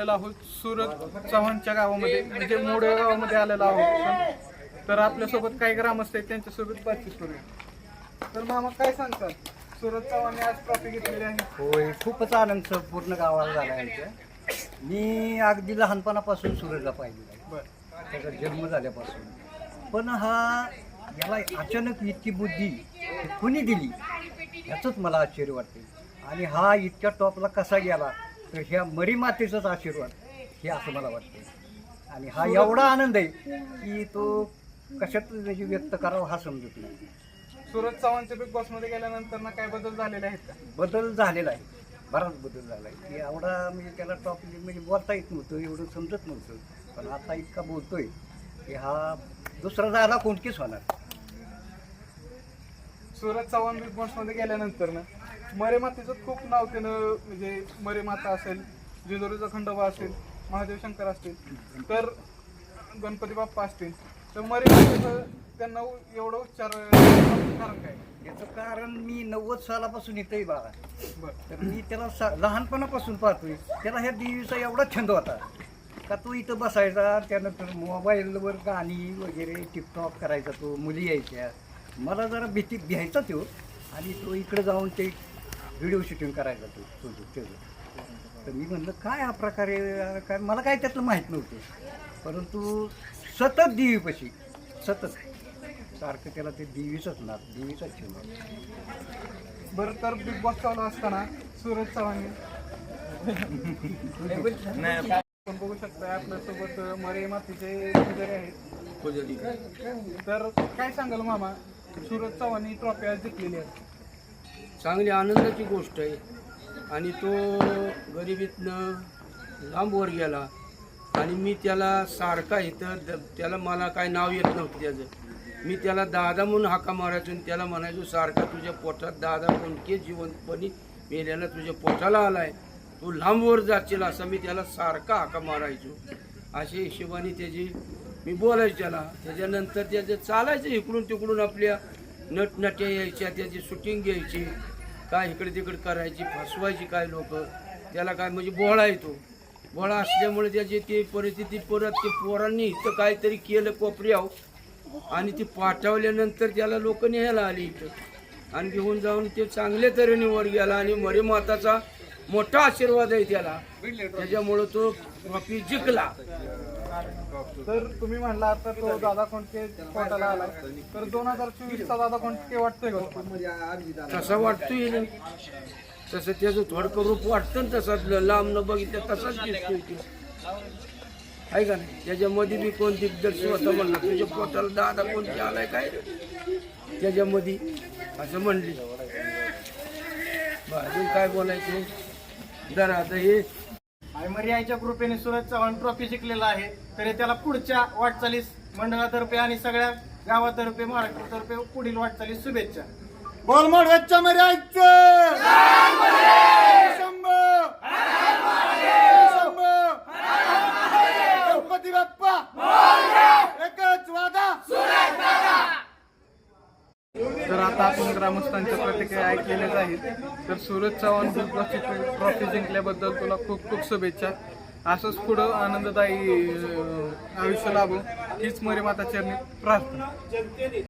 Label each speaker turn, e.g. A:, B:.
A: आलेलो आहोत. सुरत चव्हाणच्या गावामध्ये म्हणजे मोडे गावामध्ये आलेलो आहोत तर आपल्यासोबत काही ग्रामस्थ आहेत त्यांच्यासोबत बातचीत करूया. तर मामा काय सांगतात? सुरत चव्हाणने आज ट्रॉफी घेतलेली आहे.
B: होय खूपच आनंद संपूर्ण गावाला झाला आहे मी अगदी लहानपणापासून पाहिलेला आहे.
A: बरं.
B: त्याचा जन्म झाल्यापासून. पण हा याला अचानक इतकी बुद्धी कुणी दिली? याचंच मला आश्चर्य वाटते. आणि हा इतक्या टॉपला कसा गेला? तर ह्या मरी मातेचाच आशीर्वाद हे असं मला वाटते आणि हा एवढा आनंद आहे की तो कशात म्हणजे व्यक्त करावा हा समजत नाही.
A: सुरत चव्हाणच्या बिग बॉसमध्ये गेल्यानंतर ना काय बदल झालेले आहेत का?
B: बदल झालेला आहे. बराच बदल झाला आहे. की एवढा म्हणजे त्याला टॉप म्हणजे बोलता येत नव्हतं एवढं समजत नव्हतं. पण आता इतका बोलतोय की हा दुसरा झाला कोणतीच होणार.
A: सुरत चव्हाण बिग बॉसमध्ये गेल्यानंतर ना मरे मातेचं खूप नाव त्यानं म्हणजे मरे माता असेल जेजुरीचा खंडोबा असेल महादेव शंकर असतील तर गणपती बाप्पा असतील. तर मरे मातेचं त्यांना एवढं उच्चार कारण काय?
B: याचं कारण मी नव्वद सालापासून इथंही बाळा
A: बरं.
B: तर मी त्याला सा लहानपणापासून पाहतोय. त्याला ह्या देवीचा एवढा छंद होता. का तो इथं बसायचा त्यानंतर मोबाईलवर गाणी वगैरे टिकटॉक करायचा तो मुली यायच्या. मला जरा भीती भ्यायचा तो. आणि तो इकडे जाऊन ते व्हिडिओ शूटिंग करायचा तो तो त्याचं तर मी म्हणलं काय हा प्रकारे काय मला काय त्यातलं माहीत नव्हतं. परंतु सतत देवीपाशी सतत. सारखं त्याला ते देवीचंच ना देवीचाच छंद
A: बरं तर बिग बॉस चालू असताना सुरज चव्हाण आपण बघू शकता आपल्यासोबत मरे मातीचे पुजारी आहेत. तर काय सांगाल मामा? सुरज चव्हाण ट्रॉफी आज जिंकलेली आहे.
C: चांगली आनंदाची गोष्ट आहे. आणि तो गरिबीतनं लांबवर गेला. आणि मी त्याला सारखा इथं द- त्याला मला काय नाव येत नव्हतं त्याचं. मी त्याला दादा म्हणून हाका मारायचो आणि त्याला म्हणायचो सारखा तुझ्या पोटात दादा कोणके जिवंतपणी मेल्याला तुझ्या पोटाला आला आहे तू लांबवर जाशील असा मी त्याला सारखा हाका मारायचो. अशा हिशोबाने त्याची मी बोलायचो त्याला. त्याच्यानंतर त्याचं चालायचं इकडून तिकडून आपल्या नटनट्या यायच्या त्याची शूटिंग घ्यायची काय इकडे तिकडे करायची फसवायची काय लोक त्याला काय म्हणजे बोळा येतो. बोळा असल्यामुळे त्याची ती परिस्थिती परत ते पोरांनी इथं काहीतरी केलं कोपऱ्याव आणि ती पाठवल्यानंतर त्याला लोक न्यायला आली इथं. आणि घेऊन जाऊन ते चांगल्या तऱ्हेने वर गेला आणि मरेमाताचा मोठा आशीर्वाद आहे त्याला. त्याच्यामुळं तो ट्रॉफी जिंकला.
A: तर तुम्ही म्हणला आता तो दादा कोणते कोर्टाला आला. तर दोन हजार चोवीसचा दादा कोणते वाटतोय का
C: तसा वाटतोय तसं त्याचं थोडकं रूप वाटतं ना तसंच लांब न बघितलं तसाच दिसतोय आहे का नाही? त्याच्यामध्ये बी कोण दिग्दर्शक होता म्हणलं. तुझ्या पोटाला दादा कोणते आलाय काय? त्याच्यामध्ये. असं म्हणली. बरं, अजून काय बोलायचं? जरा आता हे
D: आयमरी आईच्या कृपेने सुरज चव्हाण ट्रॉफी जिंकलेला आहे. तरी त्याला पुढच्या वाटचालीस मंडळातर्फे आणि सगळ्या गावातर्फे महाराष्ट्रातर्फे पुढील वाटचालीस शुभेच्छा.
E: बोलमोड वेच्चा मर्यायचं
A: तर आता आपण ग्रामस्थांच्या प्रतिक्रिया ऐकलेल्याच आहेत. तर सूरज चव्हाण बिग बॉसची ट्रॉफी जिंकल्याबद्दल तुला खूप खूप शुभेच्छा. असंच पुढं आनंददायी आयुष्य लाभो. हीच मरीमाता चरणी प्रार्थना.